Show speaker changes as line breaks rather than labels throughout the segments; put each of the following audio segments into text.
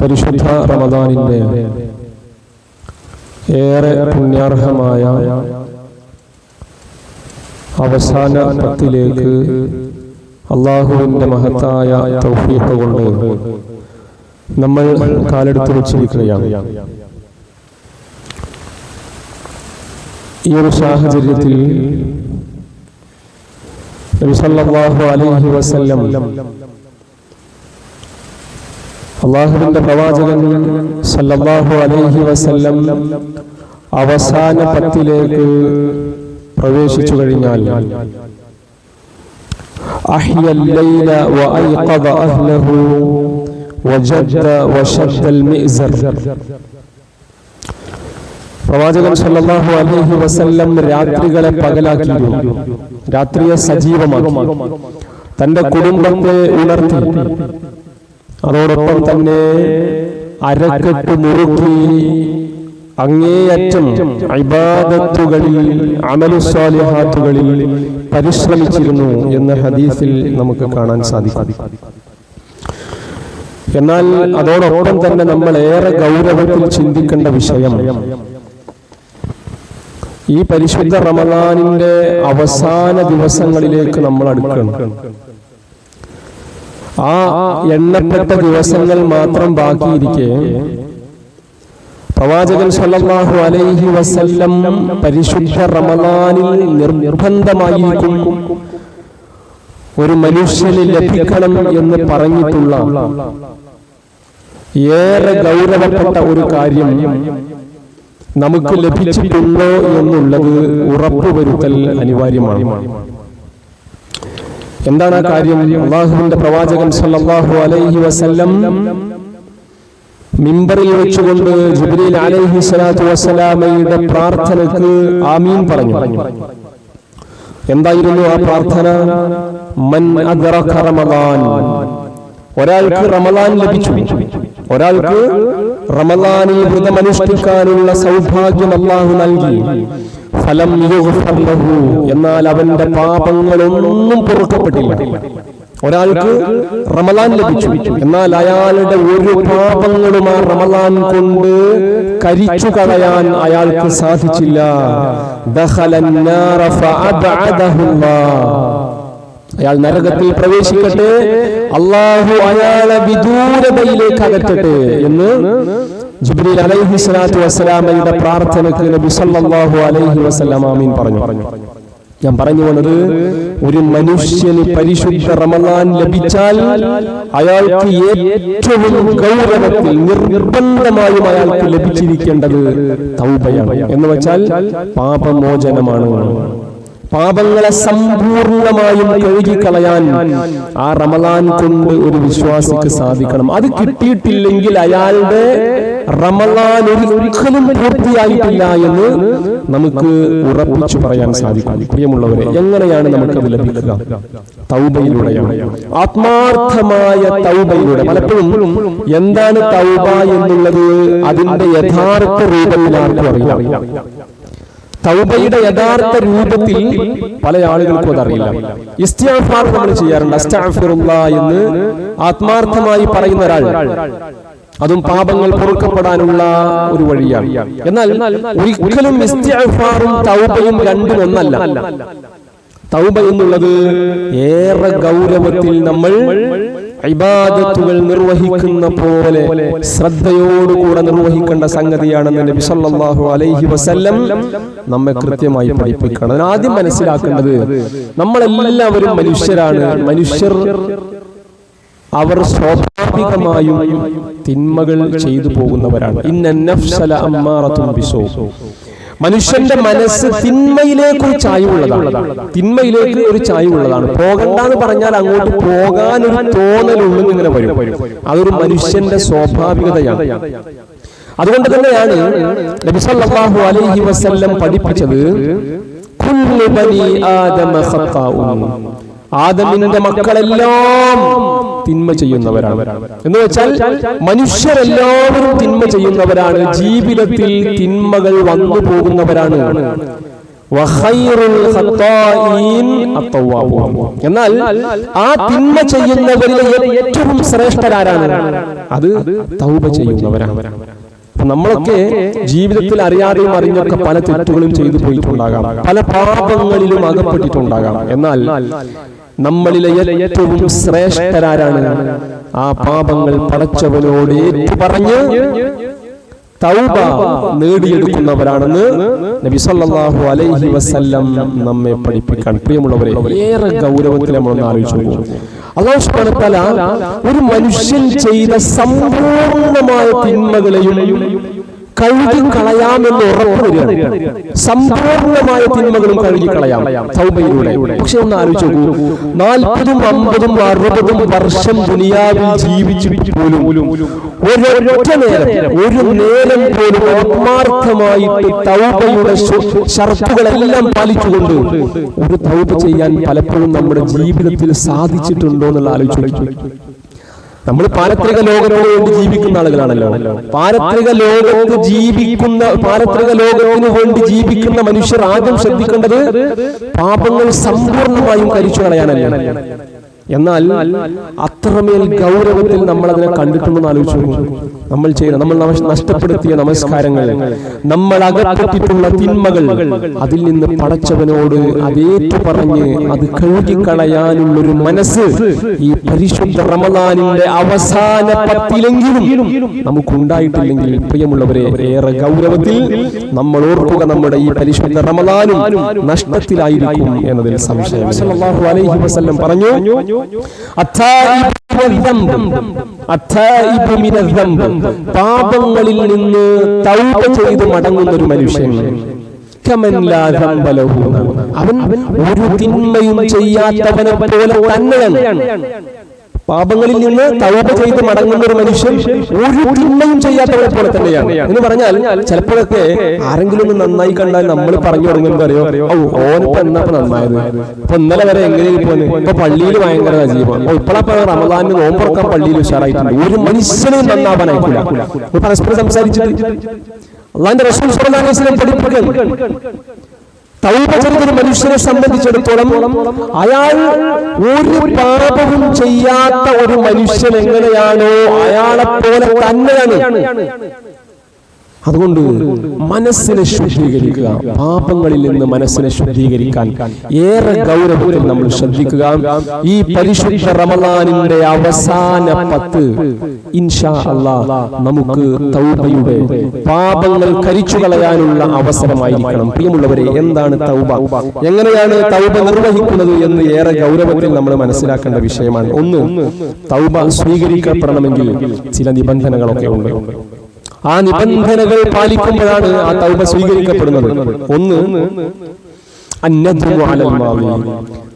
പരിശുദ്ധ റമദാനിന്റെ ഏറെ പുണ്യാർഹമായ അവസാന പത്തിലേക്ക് അള്ളാഹുവിന്റെ മഹത്തായ തൗഫീഖ് കൊണ്ട് നമ്മൾ കാലെടുത്ത് വെച്ചിരിക്കുകയാണ്. ഈ ഒരു സാഹചര്യത്തിൽ അലൈഹി വസല്ലം അള്ളാഹുവിന്റെ പ്രവാചകൻ സല്ലല്ലാഹു അലൈഹി വസല്ലം അവസാന പത്തിലേക്ക് പ്രവേശിച്ചു കഴിഞ്ഞാൽ أحيا الليل وأيقظ أهله وجد وشد المئزر പ്രവാചകൻ സല്ലല്ലാഹു അലൈഹി വസല്ലം രാത്രികളെ പകലാക്കിയിരുന്നു രാത്രിയെ സജീവമാക്കി തന്റെ കുടുംബത്തെ ഉണർത്തി അതോടൊപ്പം തന്നെ അരക്കെട്ട് മുറുക്കി അങ്ങേയറ്റം ഇബാദത്തുകളിൽ അമലുസ്വാലിഹാത്തുകളിൽ പരിശ്രമിച്ചിരുന്നു എന്ന ഹദീസിൽ നമുക്ക് കാണാൻ സാധിക്കും. എന്നാൽ അതോടൊപ്പം തന്നെ നമ്മൾ ഏറെ ഗൗരവത്തിൽ ചിന്തിക്കേണ്ട വിഷയം ഈ പരിശുദ്ധ റമദാനിന്റെ അവസാന ദിവസങ്ങളിലേക്ക് നമ്മൾ അടുക്കണം. ആ എണ്ണപ്പെട്ട ദിവസങ്ങൾ മാത്രം ബാക്കിയിരിക്കെ. പ്രവാചകൻ സല്ലല്ലാഹു അലൈഹി വസല്ലം പരിശുദ്ധ റമദാനിൽ നിർബന്ധമായിരിക്കും ഒരു മനുഷ്യന് ലഭിക്കണം എന്ന് പറഞ്ഞിട്ടുള്ള ഏറെ ഗൗരവപ്പെട്ട ഒരു കാര്യം നമുക്ക് ലഭിച്ചിട്ടുണ്ടോ എന്നുള്ളത് ഉറപ്പുവരുത്തൽ അനിവാര്യമാണ്. എന്താണ് ആ കാര്യം? അള്ളാഹുവിന്റെ പ്രവാചകൻ സല്ലല്ലാഹു അലൈഹി വസല്ലം മിമ്പറിൽ വെച്ചുകൊണ്ട് ജിബ്രീൽ അലൈഹി സ്വലാത്തു വസ്സലാമയുടെ പ്രാർത്ഥനക്ക് ആമീൻ പറഞ്ഞു. എന്തായിരുന്നു ആ പ്രാർത്ഥന? മൻ അദ്റക റമദാൻ. ഒരാൾക്ക് റമദാൻ ലഭിച്ചു. ഒരാൾക്ക് റമദാനിൽ വ്രതമനുഷ്ഠിക്കാനുള്ള സൗഭാഗ്യം അള്ളാഹു നൽകി. ഫലം എന്നാൽ അവന്റെ പാപങ്ങളൊന്നും പൊറുക്കപ്പെട്ടില്ല. ഒരാൾക്ക് റമലാൻ ലഭിച്ചു. എന്നാൽ അയാളുടെ ഒരു പാപങ്ങളും ആ റമലാൻ കൊണ്ട് കരിച്ചു കളയാൻ അയാൾക്ക് സാധിച്ചില്ല. അയാൾ നരകത്തിൽ പ്രവേശിക്കട്ടെ. അള്ളാഹു അയാളെ വിദൂരതയിലേക്ക് അകറ്റട്ടെ എന്ന് ജിബ്രീൽ അലൈഹി സ്വലാത്തു വസ്സലാമയുടെ പ്രാർത്ഥനയ്ക്ക് നബി സല്ലല്ലാഹു അലൈഹി വസല്ലം ആമീൻ പറഞ്ഞു. ഞാൻ പറഞ്ഞു വന്നത് ഒരു മനുഷ്യന് പരിശുദ്ധ റമദാൻ ലഭിച്ചാൽ അയാൾക്ക് ഏറ്റവും ഗൗരവത്തിൽ നിർബന്ധമായും അയാൾക്ക് ലഭിച്ചിരിക്കേണ്ടത് തൗബയാണ്. എന്ന് വെച്ചാൽ പാപമോചനമാണ്. പാപങ്ങളെ സമ്പൂർണമായും കഴുകിക്കളയാൻ ആ റമലാൻ കൊണ്ട് ഒരു വിശ്വാസിക്ക് സാധിക്കണം. അത് കിട്ടിയിട്ടില്ലെങ്കിൽ അയാളുടെ റമലാൻ ഒരിക്കലും പൂർത്തിയായിട്ടില്ല എന്ന് നമുക്ക് ഉറപ്പിച്ചു പറയാൻ സാധിക്കും. പ്രിയമുള്ളവരെ എങ്ങനെയാണ് നമുക്ക് അത് ലഭിക്കുക? തൗബയിലൂടെയാണ്. ആത്മാർത്ഥമായ തൗബയിലൂടെ. പലപ്പോഴും എന്താണ് തൗബ എന്നുള്ളത് അതിന്റെ യഥാർത്ഥ രൂപത്തിൽ ആർക്കും അറിയാം തൗബയുടെ യഥാർത്ഥ രൂപത്തിൽ പല ആളുകൾക്കും അതറിയില്ല. ഇസ്തിഗ്ഫാർ നമ്മൾ ചെയ്യാറുണ്ട്. അസ്തഗ്ഫിറുള്ള എന്ന് ആത്മാർത്ഥമായി പറയുന്ന ഒരാൾ. അതും പാപങ്ങൾ പൊറുക്കപ്പെടാനുള്ള ഒരു വഴിയാണ്. എന്നാൽ ഒരിക്കലും ഇസ്തിഗ്ഫാറും തൗബയും രണ്ടും ഒന്നല്ല. തൗബ എന്നുള്ളത് ഏറെ ഗൗരവത്തിൽ നമ്മൾ ഇബാദത്തുകൾ നിർവഹിക്കുന്ന പോലെ ശ്രദ്ധയോടുകൂടെ നിർവഹിക്കേണ്ട സംഗതിയാണെന്ന് നബി സല്ലല്ലാഹു അലൈഹി വസല്ലം നമ്മെ കൃത്യമായി പഠിപ്പിക്കണം. ആദ്യം മനസ്സിലാക്കേണ്ടത് നമ്മളെല്ലാവരും മനുഷ്യരാണ്. മനുഷ്യർ അവർ സ്വാഭാവികമായും തിന്മകൾ ചെയ്തു പോകുന്നവരാണ്. ഇന്ന നഫ്സല അമ്മാറത്തും ബിസോ. മനുഷ്യന്റെ മനസ്സ് തിന്മയിലേക്ക് ഒരു ചായവുള്ളതാണ്. തിന്മയിലേക്ക് ഒരു ചായവുള്ളതാണ്. പോകണ്ടെന്ന് പറഞ്ഞാൽ അങ്ങോട്ട് പോകാൻ ഒരു തോന്നലുള്ളൂ ഇങ്ങനെ വരും. അതൊരു മനുഷ്യന്റെ സ്വാഭാവികതയാണ്. അതുകൊണ്ട് തന്നെയാണ് നബിസല്ലാഹു അലൈഹി വസല്ലം പഠിപ്പിച്ചത് ആദമിന്റെ മക്കളെല്ലാം തിന്മ ചെയ്യുന്നവരാണ്. എന്ന് വെച്ചാൽ മനുഷ്യരെല്ലാവരും തിന്മ ചെയ്യുന്നവരാണ്. ജീവിതത്തിൽ തിന്മകൾ വന്നു പോകുന്നവരാണ്. എന്നാൽ ആ തിന്മ ചെയ്യുന്നവരിൽ ഏറ്റവും ശ്രേഷ്ഠരാരാണ്? അത് തൗബ ചെയ്യുന്നവരാണ്. നമ്മളൊക്കെ ജീവിതത്തിൽ അറിയാതെയും അറിഞ്ഞൊക്കെ പല തെറ്റുകളും ചെയ്തു പോയിട്ടുണ്ടാകാം. പല പാപങ്ങളിലും അകപ്പെട്ടിട്ടുണ്ടാകാം. എന്നാൽ നമ്മളിലെ ഏറ്റവും ശ്രേഷ്ഠരാരാണ്. ആ പാപങ്ങൾ പടച്ചവനോട് ഏറ്റു പറഞ്ഞ് തൗബ നേടിയെടുക്കുന്നവരാണെന്ന് നബി സല്ലല്ലാഹു അലൈഹി വസല്ലം നമ്മെ പഠിപ്പിക്കാൻ പ്രിയമുള്ളവരെ ഏറെ ഗൗരവത്തിൽ നമ്മൾ ഒന്ന് ആലോചിച്ചു അള്ളാഹു സുബ്ഹാനഹു വ തആല ഒരു മനുഷ്യൻ ചെയ്ത സമ്പൂർണമായ തിന്മകളെയും കഴുകി കളയാമെന്ന് ഉറപ്പ് സമ്പൂർണമായ തിന്മകളും കഴുകി കളയാം തൗബയിലൂടെ പക്ഷെ ഒന്ന് ആലോചിച്ചു നോക്കൂ. നാൽപ്പതും അമ്പതും അറുപതും വർഷം ദുനിയാവിൽ ജീവിച്ചിട്ട് പോലും ഒരൊറ്റ നേരം ഒരു നേരം പോലും ആത്മാർത്ഥമായിട്ട് തൗബയുടെ ഷർത്തുകളെല്ലാം പാലിച്ചുകൊണ്ട് ഒരു തൗബ ചെയ്യാൻ പലപ്പോഴും നമ്മുടെ ജീവിതത്തിൽ സാധിച്ചിട്ടുണ്ടോ എന്നുള്ള ആലോചിച്ചു നമ്മൾ പാരത്രിക ലോകത്തോട് വേണ്ടി ജീവിക്കുന്ന ആളുകളാണല്ലോ. പാരത്രിക ലോകത്ത് ജീവിക്കുന്ന പാരത്രിക ലോകത്തിന് വേണ്ടി ജീവിക്കുന്ന മനുഷ്യർ ആദ്യം ശ്രദ്ധിക്കേണ്ടത് പാപങ്ങൾ സമ്പൂർണമായും കരിച്ചു കളയാനല്ല? എന്നാൽ അത്രമേൽ ഗൗരവത്തിൽ നമ്മൾ അതിനെ കണ്ടിട്ടുണ്ടെന്ന് ആലോചിച്ചു നമ്മൾ ചെയ്യുന്ന നമ്മൾ നമ- നഷ്ടപ്പെടുത്തിയ നമസ്കാരങ്ങൾ നമ്മൾ അകപ്പെട്ടിട്ടുള്ള തിന്മകൾ അതിൽ നിന്ന് പടച്ചവനോട് അതേറ്റു പറഞ്ഞ് അത് കഴുകിക്കളയാനുള്ളൊരു മനസ്സ് ഈ പരിശുദ്ധ റമദാനിന്റെ അവസാന പത്തിലെങ്കിലും നമുക്കുണ്ടായിട്ടില്ലെങ്കിൽ പ്രിയമുള്ളവരെ ഏറെ ഗൗരവത്തിൽ നമ്മൾ ഓർക്കുക നമ്മുടെ ഈ പരിശുദ്ധ റമദാനും നഷ്ടത്തിലായിരിക്കും എന്നതിൽ സംശയം പറഞ്ഞു പാപങ്ങളിൽ നിന്ന് തൗപ ചെയ്ത് മടങ്ങുന്ന ഒരു മനുഷ്യൻ അവൻ ഒരു തിന്മയും ചെയ്യാത്തവനെ പോലെ തന്നെയാണ്. പാപങ്ങളിൽ നിന്ന് തൗബ ചെയ്ത് മടങ്ങുന്ന ഒരു മനുഷ്യൻ ഒരു തിന്മയും ചെയ്യാത്തവരെ പോലെ തന്നെയാണ്. എന്ന് പറഞ്ഞാൽ ചിലപ്പോഴൊക്കെ ആരെങ്കിലും ഒന്ന് നന്നായി കണ്ടാൽ നമ്മൾ പറഞ്ഞു തുടങ്ങുമ്പോൾ അറിയോ? ഓനിപ്പോ എന്നപ്പോ നന്നായത്? ഇപ്പൊ ഇന്നലെ വരെ എങ്ങനെ പോന്ന് ഇപ്പൊ പള്ളിയിൽ ഭയങ്കര സജീവം ഓ ഇപ്പോഴപ്പോ റമദാനിന് നോമ്പുറക്കാൻ പള്ളിയിൽ ഉഷാറായിട്ടുണ്ട്. ഒരു മനുഷ്യനും നന്നാവാനായിട്ടില്ല പരസ്പരം സംസാരിച്ചിട്ട് അള്ളാന്റെ റസൂൽ പഠിപ്പിക്കാൻ തൗബ മനുഷ്യനെ സംബന്ധിച്ചിടത്തോളം അയാൾ ഒരു പാപവും ചെയ്യാത്ത ഒരു മനുഷ്യൻ എങ്ങനെയാണോ അയാളെ പോലെ തന്നെയാണ്. അതുകൊണ്ട് മനസ്സിനെ ശുദ്ധീകരിക്കുക. പാപങ്ങളിൽ നിന്ന് മനസ്സിനെ ശുദ്ധീകരിക്കാൻ ഏറെ ഗൗരവത്തിൽ നമ്മൾ ശ്രദ്ധിക്കുക. ഈ പരിശുദ്ധ റമദാനിന്റെ അവസാന പത്ത് ഇൻഷാ നമുക്ക് തൗബയുടെ പാപങ്ങൾ കരിച്ചു കളയാനുള്ള അവസരമായിരിക്കണം. പ്രിയമുള്ളവരെ എന്താണ് തൗബ? എങ്ങനെയാണ് തൗബ നിർവഹിക്കുന്നത് എന്ന് ഏറെ ഗൗരവത്തിൽ നമ്മൾ മനസ്സിലാക്കേണ്ട വിഷയമാണ്. ഒന്ന് തൗബ സ്വീകരിക്കപ്പെടണമെങ്കിൽ ചില നിബന്ധനകളൊക്കെ ഉണ്ട്. ആ നിബന്ധനകൾ പാലിക്കുമ്പോഴാണ് ആ തൗബ സ്വീകരിക്കപ്പെടുന്നത്. ഒന്ന്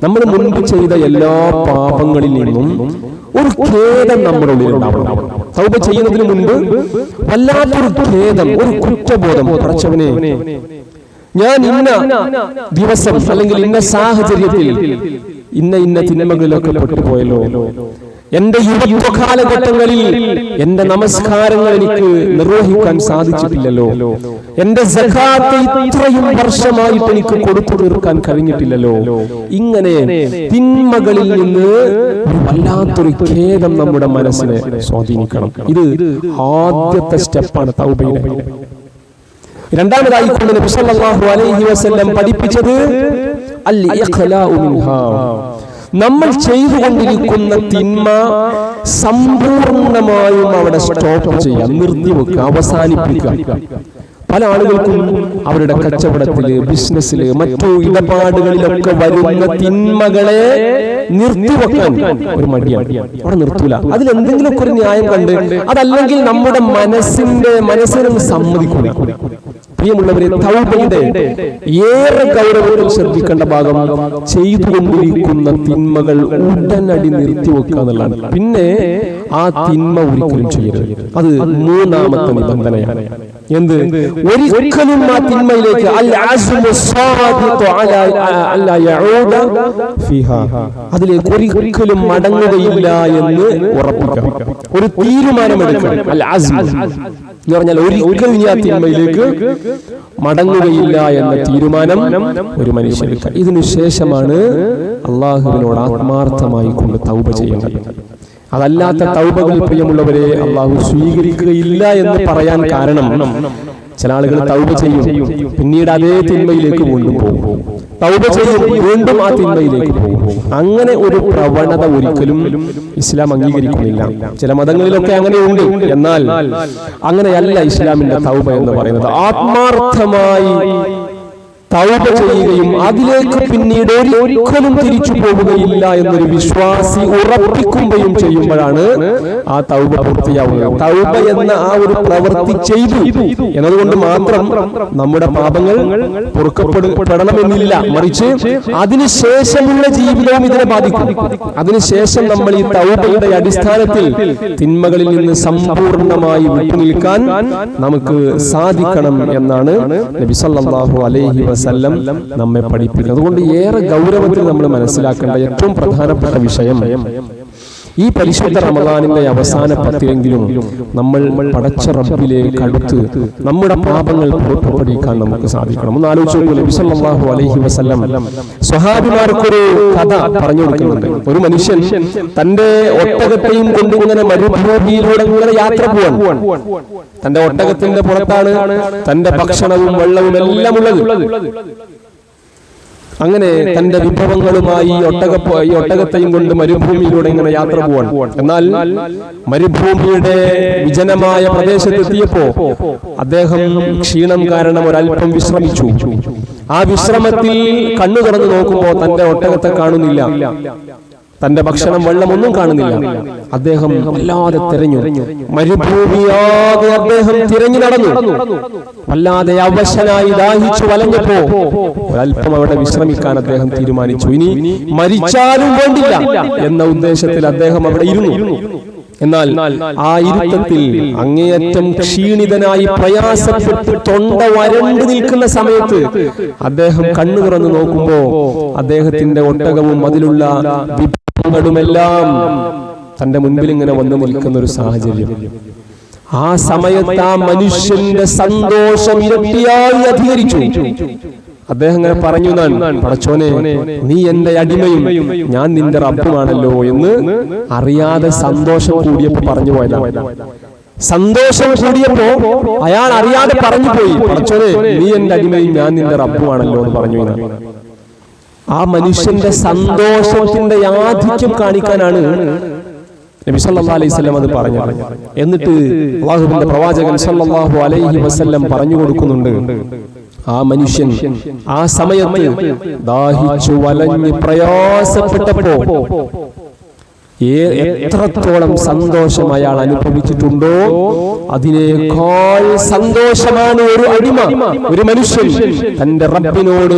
നമ്മൾ മുൻപ് ചെയ്ത എല്ലാ പാപങ്ങളിൽ നിന്നും ഒരു ഖേദം നമ്മുടെ ഉള്ളിൽ ഉണ്ടാവണം തൗബ ചെയ്യുന്നതിന് മുൻപ് വല്ലാത്തൊരു ഖേദം ഒരു കുറ്റബോധം. പറച്ചവനെ ഞാൻ ഇന്ന ദിവസം അല്ലെങ്കിൽ ഇന്ന സാഹചര്യത്തിൽ ഇന്ന ഇന്ന തിന്മകളിലൊക്കെ പെട്ടുപോയല്ലോ. എന്റെ യുവത്വ കാലഘട്ടങ്ങളിൽ എന്റെ നമസ്കാരങ്ങൾ എനിക്ക് നിർവഹിക്കാൻ സാധിച്ചിട്ടില്ലല്ലോ. എന്റെ ഇത്രയും വർഷമായിട്ട് എനിക്ക് കൊടുത്തു തീർക്കാൻ കഴിഞ്ഞിട്ടില്ലല്ലോ. ഇങ്ങനെ തിന്മകളിൽ നിന്ന് വല്ലാത്തൊരു ഖേദം നമ്മുടെ മനസ്സിനെ സ്വാധീനിക്കണം. ഇത് ആദ്യത്തെ സ്റ്റെപ്പാണ് രണ്ടാമതായി കൊണ്ട് നബി സല്ലല്ലാഹു അലൈഹി വസല്ലം പഠിപ്പിച്ചത് അൽ മിൻഹാ. നമ്മൾ ചെയ്തുകൊണ്ടിരിക്കുന്ന തിന്മ സമ്പൂർണമായും അവിടെ സ്റ്റോപ്പ് ചെയ്യാം നിർത്തിവെക്കുക അവസാനിപ്പിക്കുക. പല ആളുകൾക്കും അവരുടെ കച്ചവടത്തിൽ ബിസിനസ്സിൽ മറ്റു ഇടപാടുകളിലൊക്കെ വരുന്ന തിന്മകളെ നിർത്തിവെക്കാൻ ഒരു മടിയാണ്. അവിടെ നിർത്തൂല. അതിൽ എന്തെങ്കിലുമൊക്കെ ഒരു ന്യായം കണ്ട് അതല്ലെങ്കിൽ നമ്മുടെ മനസ്സിന്റെ മനസ്സിനൊന്ന് സമ്മതിക്കൂല. പ്രിയമുള്ളവരെ തൗബയുടെ ഏറെ ഗൗരവത്തിൽ ശ്രദ്ധിക്കേണ്ട ഭാഗം ചെയ്തുകൊണ്ടിരിക്കുന്ന തിന്മകൾ ഉടനടി നിർത്തിവെക്കുക എന്നുള്ളതാണ്. പിന്നെ ആ തിന്മ ഒരിക്കലും ചെയ്യരുത്. അത് മൂന്നാമത്തെ നിബന്ധനയാണ്. എന്ത്? ഒരിക്കലും ആ തിന്മയിലേക്ക് അതിലേക്ക് ഒരിക്കലും മടങ്ങുകയില്ല എന്ന് ഉറപ്പിക്കാം ഒരു തീരുമാനമെടുക്കണം എന്ന് പറഞ്ഞാൽ ഒരിക്കലും ഇനി ആ തിന്മയിലേക്ക് മടങ്ങുകയില്ല എന്ന തീരുമാനം ഒരു മനുഷ്യർക്ക് ഇതിനു ശേഷമാണ് അള്ളാഹുവിനോട് ആത്മാർത്ഥമായി കൊണ്ട് തൗപ ചെയ്യേണ്ടത്. അതല്ലാത്ത തൗബകൾ പ്രിയമുള്ളവരെ അള്ളാഹു സ്വീകരിക്കുകയില്ല എന്ന് പറയാൻ കാരണം ചില ആളുകൾ തൗബ ചെയ്യും. പിന്നീട് അതേ തിന്മയിലേക്ക് വീണ്ടും പോകും. തൗബ ചെയ്യും വീണ്ടും ആ തിന്മയിലേക്ക് പോകും. അങ്ങനെ ഒരു പ്രവണത ഒരിക്കലും ഇസ്ലാം അംഗീകരിക്കുന്നില്ല. ചില മതങ്ങളിലൊക്കെ അങ്ങനെയുണ്ട്. എന്നാൽ അങ്ങനെയല്ല ഇസ്ലാമിന്റെ തൗബ എന്ന് പറയുന്നത്. ആത്മാർത്ഥമായി തൗബ ചെയ്യുകയും അതിലേക്ക് പിന്നീട് ഒരിക്കലും തിരിച്ചു പോവുകയില്ല എന്നൊരു വിശ്വാസി ഉറപ്പിക്കുകയും ചെയ്യുമ്പോഴാണ് ആ തൗബ പൂർത്തിയാവുന്നത്. തൗബ എന്ന ആ ഒരു പ്രവൃത്തി ചെയ്തു. എന്നതുകൊണ്ട് മാത്രം നമ്മുടെ പാപങ്ങൾ പൊറുക്കപ്പെടണമെന്നില്ല മറിച്ച് അതിനുശേഷമുള്ള ജീവിതവും ഇതിനെ ബാധിക്കും. അതിനുശേഷം നമ്മൾ ഈ തൗബയുടെ അടിസ്ഥാനത്തിൽ തിന്മകളിൽ നിന്ന് സമ്പൂർണമായി വിട്ടുനിൽക്കാൻ നമുക്ക് സാധിക്കണം എന്നാണ് നബി സല്ലല്ലാഹു അലൈഹി വസല്ലം നമ്മെ പഠിപ്പിക്കുന്നത് അതുകൊണ്ട് ഏറെ ഗൗരവത്തിൽ നമ്മൾ മനസ്സിലാക്കേണ്ട ഏറ്റവും പ്രധാനപ്പെട്ട വിഷയം ഈ പരിശുദ്ധ റമദാനിന്റെ അവസാന പത്തിലെങ്കിലും നമ്മൾ പടച്ച റബ്ബിലേക്ക് അടുത്ത് നമ്മുടെ പാപങ്ങൾ പുറപ്പെടുവിക്കാൻ നമുക്ക് സാധിക്കണം. ഒന്ന് ആലോചിച്ചു അലൈഹി വസല്ലം സ്വഹാബിമാർക്കൊരു കഥ പറഞ്ഞു കൊടുക്കുന്നുണ്ട്. ഒരു മനുഷ്യൻ തന്റെ ഒട്ടകത്തെയും കൊണ്ട് ഇങ്ങനെ മരുഭൂമിയിലൂടെ ഇങ്ങനെ യാത്ര പോവാൻ തന്റെ ഒട്ടകത്തിന്റെ പുറത്താണ് തന്റെ ഭക്ഷണവും വെള്ളവും എല്ലാം ഉള്ളത്. അങ്ങനെ തന്റെ വിഭവങ്ങളുമായി ഒട്ടക ഒട്ടകത്തെയും കൊണ്ട് മരുഭൂമിയിലൂടെ ഇങ്ങനെ യാത്ര പോവാൻ എന്നാൽ മരുഭൂമിയുടെ വിജനമായ പ്രദേശത്തെത്തിയപ്പോ അദ്ദേഹം ക്ഷീണം കാരണം ഒരല്പം വിശ്രമിച്ചു. ആ വിശ്രമത്തിൽ കണ്ണു തുറന്നു നോക്കുമ്പോ തന്റെ ഒട്ടകത്തെ കാണുന്നില്ല. തന്റെ ഭക്ഷണം വെള്ളമൊന്നും കാണുന്നില്ല. അദ്ദേഹം വല്ലാതെ തിരഞ്ഞു. മരുഭൂമിയാകെ അദ്ദേഹം തിരഞ്ഞു നടന്നു. വല്ലാതെ അവശനായി ദാഹിച്ചു വലഞ്ഞപ്പോ ഒരല്പം അവിടെ വിശ്രമിക്കാൻ അദ്ദേഹം തീരുമാനിച്ചു. ഇനി മരിച്ചാലും വേണ്ടില്ല എന്ന ഉദ്ദേശത്തിൽ അദ്ദേഹം അവിടെ ഇരുന്നു. എന്നാൽ ആ ഇരുത്തത്തിൽ അങ്ങേയറ്റം ക്ഷീണിതനായി പ്രയാസപ്പെട്ട് തൊണ്ട വരണ്ടു നിൽക്കുന്ന സമയത്ത് അദ്ദേഹം കണ്ണു തുറന്നു നോക്കുമ്പോ അദ്ദേഹത്തിന്റെ ഒട്ടകവും അതിലുള്ള വിഭവങ്ങളുമെല്ലാം തന്റെ മുൻപിൽ ഇങ്ങനെ വന്നു നിൽക്കുന്ന ഒരു സാഹചര്യം. ആ സമയത്ത് ആ മനുഷ്യന്റെ സന്തോഷം ഇരട്ടിയായി അധികരിച്ചു. അദ്ദേഹം അങ്ങനെ പറഞ്ഞു പടച്ചോനെ നീ എന്റെ അടിമയും ഞാൻ നിന്റെ റബ്ബുമാണല്ലോ എന്ന് അറിയാതെ സന്തോഷം കൂടിയപ്പോ പറഞ്ഞു പോയതാണ്. സന്തോഷം കൂടിയപ്പോ അയാൾ അറിയാതെ പറഞ്ഞു പോയി പടച്ചോനെ നീ എന്റെ അടിമയും ഞാൻ നിന്റെ റബ്ബുമാണല്ലോ എന്ന് പറഞ്ഞു ആ മനുഷ്യന്റെ സന്തോഷത്തിന്റെ യാധിക്യം കാണിക്കാനാണ് നബി സല്ലല്ലാഹു അലൈഹി വസല്ലം അത് പറഞ്ഞു എന്നിട്ട് അള്ളാഹുവിന്റെ പ്രവാചകൻ സല്ലല്ലാഹു അലൈഹി വസല്ലം പറഞ്ഞു കൊടുക്കുന്നുണ്ട്. ആ മനുഷ്യൻ ആ സമയത്ത് ദാഹിച്ചു വലഞ്ഞ് പ്രയാസപ്പെട്ടപ്പോ എത്രത്തോളം സന്തോഷം അയാൾ അനുഭവിച്ചിട്ടുണ്ടോ? അതിനേക്കാൾ സന്തോഷമാണ് ഒരു അടിമ ഒരു മനുഷ്യൻ തന്റെ റബ്ബിനോട്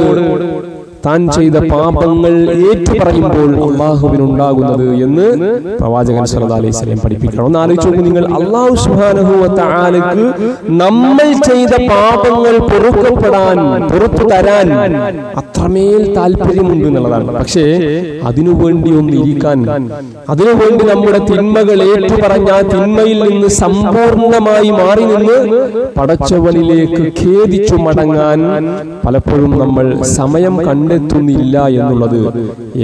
താൻ ചെയ്ത പാപങ്ങൾ ഏറ്റു പറയുമ്പോൾ അള്ളാഹുവിനുണ്ടാകുന്നത് എന്ന് പ്രവാചകൻ സല്ലല്ലാഹു അലൈഹി പഠിപ്പിക്കണം ഒന്ന് ആലോചിച്ച് നോക്കൂ നിങ്ങൾ അള്ളാഹു തആലക്ക് നമ്മൾ ചെയ്ത പാപങ്ങൾ പൊറുക്കപ്പെടാൻ പുറത്തു തരാൻ അത്രമേൽ താല്പര്യമുണ്ട് എന്നുള്ളതാണ്. പക്ഷേ അതിനുവേണ്ടി ഒന്ന് ഇരിക്കാൻ അതിനുവേണ്ടി നമ്മുടെ തിന്മകൾ ഏറ്റുപറഞ്ഞ ആ തിന്മയിൽ നിന്ന് സമ്പൂർണമായി മാറി നിന്ന് പടച്ചവനിലേക്ക് ഖേദിച്ചു മടങ്ങാൻ പലപ്പോഴും നമ്മൾ സമയം കണ്ടെത്തുന്നില്ല എന്നുള്ളത്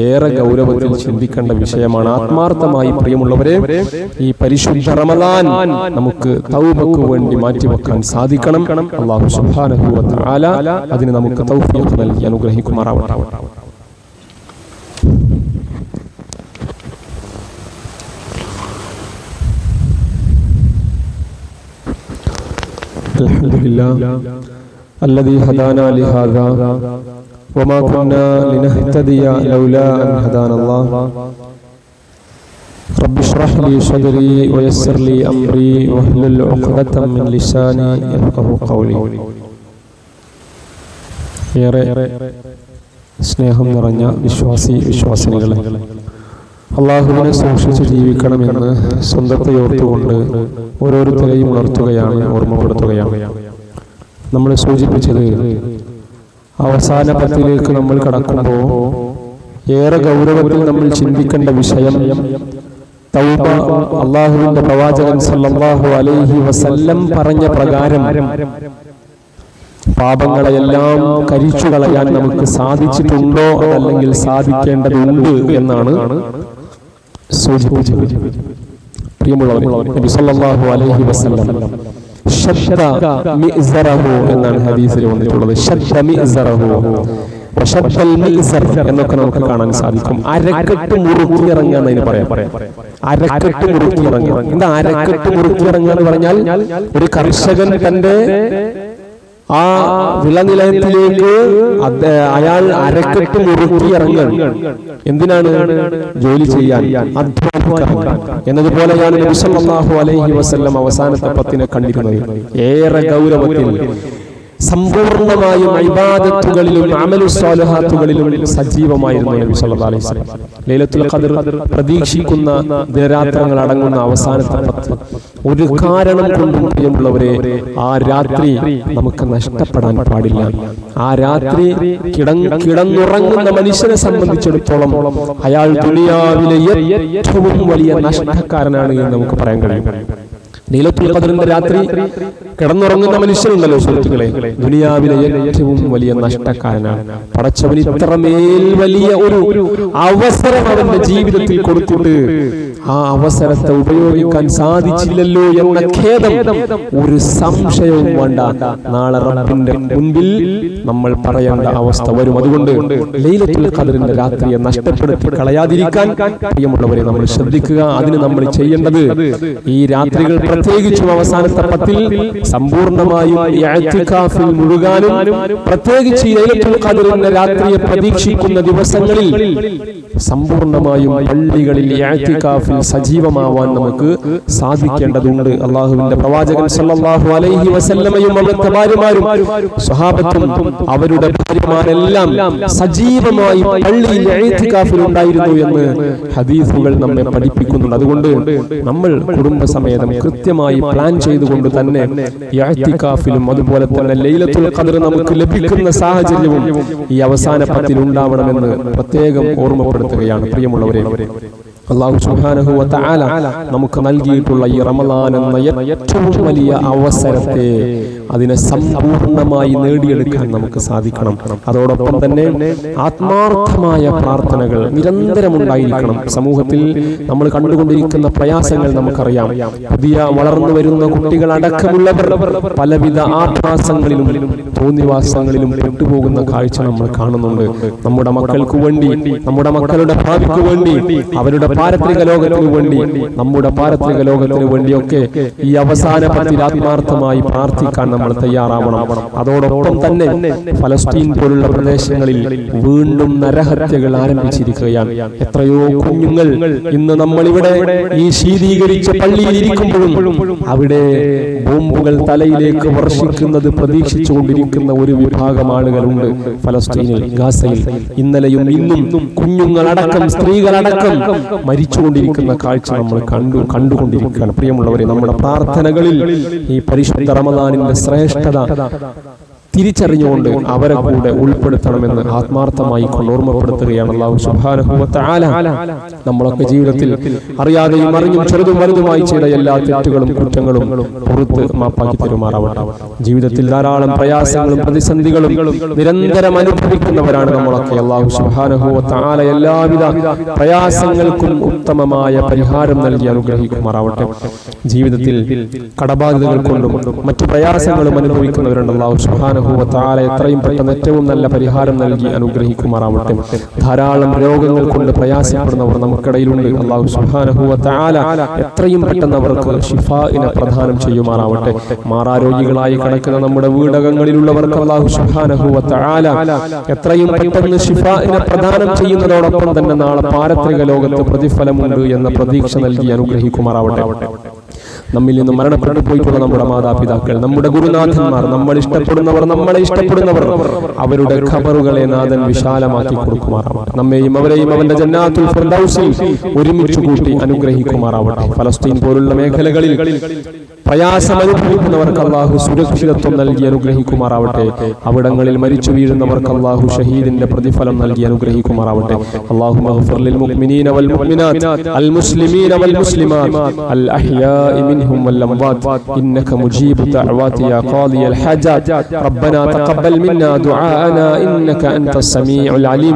ഏറെ ഗൗരവത്തിൽ ചിന്തിക്കേണ്ട വിഷയമാണ് ആത്മാർത്ഥമായി പ്രിയമുള്ളവരെ ഈ പരിശുദ്ധ റമദാൻ നമുക്ക് തൗബക്ക് വേണ്ടി മാറ്റിവെക്കാൻ സാധിക്കണം അള്ളാഹു സുബ്ഹാനഹു വ തആല അതിന് നമുക്ക് തൗഫീഖ് നൽകി അനുഗ്രഹിക്കുമാറാവട്ടെ الحمد لله الذي هدانا لهذا وما كنا لنهتدي لولا أن هدانا الله رب اشرح لي صدري ويسر لي أمري واحلل عقدة من لساني يفقه قولي ഏറെ സ്നേഹം നിറഞ്ഞ വിശ്വാസി വിശ്വാസിനികളെ അള്ളാഹുവിനെ സൂക്ഷിച്ച് ജീവിക്കണമെന്ന് സ്വന്തത്തെ ഓർത്തുകൊണ്ട് ഓരോരുത്തരെയും ഉണർത്തുകയാണ് ഓർമ്മപ്പെടുത്തുകയാണ് നമ്മൾ സൂചിപ്പിച്ചത് അവസാന പത്തിലേക്ക് നമ്മൾ കടക്കുമ്പോൾ ഏറെ ഗൗരവത്തിൽ നമ്മൾ ചിന്തിക്കേണ്ട വിഷയം തൗബ അള്ളാഹുവിന്റെ പ്രവാചകൻ സല്ലല്ലാഹു അലൈഹി വസല്ലം പറഞ്ഞ പ്രകാരം പാപങ്ങളെയെല്ലാം കരിച്ചു കളയാൻ നമുക്ക് സാധിച്ചിട്ടുണ്ടോ അതല്ലെങ്കിൽ സാധിക്കേണ്ടതുണ്ട് എന്നാണ് സൂചിപ്പിച്ചത്. പ്രിയമുള്ളവരെ നബി സല്ലല്ലാഹു അലൈഹി വസല്ലം ഷദ്ദ മിസ്റഹു എന്നാണ് ഹദീസിൽ വന്നിട്ടുള്ളത്. വശദ്ദൽ മിഅ്സർ എന്നൊക്കെ നമുക്ക് കാണാൻ സാധിക്കും. അരക്കെട്ട് മുറുക്കിയിറങ്ങുക എന്നതിന് പറയാം. അരക്കെട്ട് മുറുക്കിയിറങ്ങുക. എന്താ അരക്കെട്ട് മുറുക്കിയിറങ്ങുക എന്ന് പറഞ്ഞാൽ ഒരു കർഷകൻ തന്റെ ആ വിളനിലയത്തിലേക്ക് അയാൾ അരക്കെട്ട് മുറുക്കി ഇറങ്ങണം എന്തിനാണ് ജോലി ചെയ്യാൻ? എന്നതുപോലെയാണ് അലൈഹി വസല്ലം അവസാനത്തെ പത്തിനെ കണ്ടിരുന്നത്. ഏറെ ഗൗരവത്തിൽ സമ്പൂർണമായും അഴിബാദത്തുകളിലും അമലു സ്വാലഹാത്തുകളിലും സജീവമായിരുന്നു നബി സല്ലല്ലാഹു അലൈഹി വസല്ലം. ലൈലത്തുൽ ഖദർ പ്രതീക്ഷിക്കുന്ന ദിനരാത്രങ്ങൾ അടങ്ങുന്ന അവസാനത്തെ പത്ത്. ഒരു കാരണം കൊണ്ടും പ്രിയമുള്ളവരെ ആ രാത്രി നമുക്ക് നഷ്ടപ്പെടാൻ പാടില്ല. ആ രാത്രി കിടന്ന് കിടന്നുറങ്ങുന്ന മനുഷ്യനെ സംബന്ധിച്ചിടത്തോളം അയാൾ ദുനിയാവിലെ ഏറ്റവും വലിയ നഷ്ടക്കാരനാണ് എന്ന് നമുക്ക് പറയാൻ കഴിയും. നീലത്തുൽ പതിനൊന്ന് രാത്രി കിടന്നുറങ്ങുന്ന മനുഷ്യനുണ്ടല്ലോ സുഹൃത്തുക്കളെ. ദുനിയാവിലെ ഏറ്റവും വലിയ നഷ്ടക്കാരനാണ്. പടച്ചവൻ ഇത്രമേൽ വലിയ ഒരു അവസരം അവന്റെ ജീവിതത്തിൽ കൊടുത്തിട്ട് ആ അവസരത്തെ ഉപയോഗിക്കാൻ സാധിച്ചില്ലല്ലോ എന്ന ഖേദം ഒരു സംശയവും വേണ്ട. നാളെ റബ്ബിന്റെ മുൻപിൽ നമ്മൾ പറയേണ്ട അവസ്ഥ വരും. അതുകൊണ്ട് ലൈലത്തുൽ ഖദറിന്റെ രാത്രിയെ നഷ്ടപ്പെടുത്തി കളയാതിരിക്കാൻ പ്രിയമുള്ളവരെ നമ്മൾ ശ്രദ്ധിക്കുക. അതിന് നമ്മൾ ചെയ്യേണ്ടത് ഈ രാത്രികൾ പ്രത്യേകിച്ചും അവസാനത്തെ പത്തിൽ സമ്പൂർണമായും മുഴുകാനും പ്രത്യേകിച്ച് ഈ ലൈലത്തുൽ ഖദറിന്റെ രാത്രിയെ പ്രതീക്ഷിക്കുന്ന ദിവസങ്ങളിൽ സമ്പൂർണമായും പള്ളികളിൽ ഇഅ്തികാഫിൽ സജീവമാവാൻ നമുക്ക് സാധിക്കേണ്ടതുണ്ട്. അള്ളാഹുവിന്റെ പ്രവാചകൻ സല്ലല്ലാഹു അലൈഹി വസല്ലമയും അവിടുത്തെ ഭാര്യമാരും സ്വഹാബത്തും അവരുടെ ഭാര്യമാരെല്ലാം സജീവമായി പള്ളിയിൽ ഉണ്ടായിരുന്നു എന്ന് ഹദീസുകൾ നമ്മെ പഠിപ്പിക്കുന്നുണ്ട്. അതുകൊണ്ട് നമ്മൾ കുടുംബസമേതം കൃത്യമായി പ്ലാൻ ചെയ്തുകൊണ്ട് തന്നെ ഇഅ്തികാഫിലും അതുപോലെ തന്നെ ലൈലത്തുൽ ഖദർ നമുക്ക് ലഭിക്കുന്ന സാഹചര്യവും ഈ അവസാന പത്തിൽ ഉണ്ടാവണമെന്ന് പ്രത്യേകം ഓർമ്മപ്പെടുത്തുകയാണ്. പ്രിയമുള്ളവരെ അള്ളാഹു സുബ്ഹാനഹു വ തആല നമുക്ക് നൽകിയിട്ടുള്ള ഈ റമദാൻ എന്ന ഏറ്റവും വലിയ അവസരത്തെ അതിനെ സമ്പൂർണമായി നേടിയെടുക്കാൻ നമുക്ക് സാധിക്കണം. അതോടൊപ്പം തന്നെ ആത്മാർത്ഥമായ പ്രാർത്ഥനകൾ നിരന്തരം ഉണ്ടായിരിക്കണം സമൂഹത്തിൽ നമ്മൾ കണ്ടുകൊണ്ടിരിക്കുന്ന പ്രയാസങ്ങൾ നമുക്കറിയാം. പുതിയ വളർന്നു വരുന്ന കുട്ടികൾ അടക്കമുള്ളവർ പലവിധ ആഭാസങ്ങളിലും തോന്നിവാസങ്ങളിലും പെട്ടുപോകുന്ന കാഴ്ച നമ്മൾ കാണുന്നുണ്ട്. നമ്മുടെ മക്കൾക്ക് വേണ്ടി നമ്മുടെ മക്കളുടെ ഭാവിക്ക് വേണ്ടി അവരുടെ പാരത്രിക ലോകത്തിന് വേണ്ടി നമ്മുടെ പാരത്രിക ലോകത്തിന് വേണ്ടിയൊക്കെ ഈ അവസാന പത്തിൽ ആത്മാർത്ഥമായി പ്രാർത്ഥിക്കാൻ നമ്മൾ തയ്യാറാവണം. അതോടൊപ്പം തന്നെ ഫലസ്തീൻ പോലുള്ള പ്രദേശങ്ങളിൽ വീണ്ടും നരഹത്യകൾ ആരംഭിച്ചിരിക്കുകയാണ്. എത്രയോ കുഞ്ഞുങ്ങൾ ഇന്ന് നമ്മൾ ഇവിടെ ഈ ശീതീകരിച്ച പള്ളിയിൽ ഇരിക്കുമ്പോഴും അവിടെ ബോംബുകൾ തലയിലേക്ക് വർഷിക്കുന്നത് പ്രതീക്ഷിച്ചുകൊണ്ടിരിക്കുന്ന ഒരു വിഭാഗം ആളുകളുണ്ട് ഫലസ്തീനിൽ ഗാസയിൽ. ഇന്നലെയും ഇന്നും കുഞ്ഞുങ്ങളടക്കം സ്ത്രീകളടക്കം മരിച്ചുകൊണ്ടിരിക്കുന്ന കാഴ്ച നമ്മൾ കണ്ടു കണ്ടുകൊണ്ടിരിക്കുകയാണ്. പ്രിയമുള്ളവരെ നമ്മുടെ പ്രാർത്ഥനകളിൽ ഈ പരിശുദ്ധ റമദാനിന്റെ ശ്രേഷ്ഠത തിരിച്ചറിഞ്ഞുകൊണ്ട് അവരെ കൂടെ ഉൾപ്പെടുത്തണമെന്ന് ആത്മാർത്ഥമായി ഓർമ്മപ്പെടുത്തുകയാണ് അള്ളാഹു നമ്മളൊക്കെ ജീവിതത്തിൽ അറിയാതെയും അറിഞ്ഞും ചെറുതും വലുതുമായി ചെയ്ത എല്ലാ തെറ്റുകളും കുറ്റങ്ങളും പുറത്ത് മാപ്പാക്കി തരുമാറാവട്ടെ. ജീവിതത്തിൽ ധാരാളം പ്രയാസങ്ങളും പ്രതിസന്ധികളും നിരന്തരം അനുഭവിക്കുന്നവരാണ് നമ്മളൊക്കെ. അള്ളാഹു തആല എല്ലാവിധ പ്രയാസങ്ങൾക്കും ഉത്തമമായ പരിഹാരം നൽകി അനുഗ്രഹിക്കുമാറാവട്ടെ. ജീവിതത്തിൽ കടബാധ്യതകൾ കൊണ്ടും മറ്റു പ്രയാസങ്ങളും അനുഭവിക്കുന്നവരുണ്ട് അള്ളാഹു സുബ്ഹാനഹു തആല എത്രയും പെട്ടെന്ന് ഏറ്റവും നല്ല പരിഹാരം നൽകി അനുഗ്രഹിക്കുമാറാവട്ടെ. ധാരാളം രോഗങ്ങൾ കൊണ്ട് പ്രയാസപ്പെടുന്നവർ നമുക്കിടയിലുണ്ട്. അള്ളാഹു തആല എത്രയും പെട്ടെന്ന് അവർക്ക് ഷിഫാഇനെ പ്രദാനം ചെയ്യുമാറാവട്ടെ. മാറാരോഗികളായി കിടക്കുന്ന നമ്മുടെ വീടകങ്ങളിലുള്ളവർക്ക് അള്ളാഹു തആല എത്രയും പെട്ടെന്ന് ഷിഫാഇനെ പ്രദാനം ചെയ്യുന്നതോടൊപ്പം തന്നെ നാളെ പാരത്രിക ലോകത്ത് പ്രതിഫലമുണ്ട് എന്ന പ്രതീക്ഷ നൽകി അനുഗ്രഹിക്കുമാറാവട്ടെ. നമ്മിൽ നിന്ന് മരണപ്പെട്ടു പോയിട്ടുള്ള നമ്മുടെ മാതാപിതാക്കൾ. നമ്മുടെ ഗുരുനാഥന്മാർ നമ്മൾ ഇഷ്ടപ്പെടുന്നവർ നമ്മളെ ഇഷ്ടപ്പെടുന്നവർ. അവരുടെ ഖബറുകളെ നാഥൻ വിശാലമാക്കി കൊടുക്കുമാറാവട്ടെ. നമ്മെയും അവരെയും അവന്റെ ജന്നാത്തുൽ ഫിർദൗസിൽ ഒരുമിച്ച് കൂട്ടി അനുഗ്രഹിക്കുമാറാവട്ടെ. ഫലസ്തീൻ പോലുള്ള മേഖലകളിൽ പ്രയാസം അനുഭവിക്കുന്നവർക്ക് അള്ളാഹു സുരക്ഷിതത്വം നൽകി അനുഗ്രഹിക്കുമാറാവട്ടെ അവിടങ്ങളിൽ മരിച്ചു വീഴുന്നവർക്ക് അള്ളാഹു ഷഹീദിന്റെ പ്രതിഫലം നൽകി അനുഗ്രഹിക്കുമാറാവട്ടെ അള്ളാഹു للمؤمنين والمؤمنات المسلمين والمسلمات الأحياء منهم والأموات إنك مجيب الدعوات يا قاضي الحاجات ربنا تقبل منا دعاءنا إنك أنت السميع العليم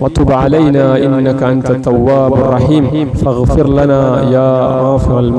وتب علينا إنك أنت التواب الرحيم فاغفر لنا يا غافر المؤمنين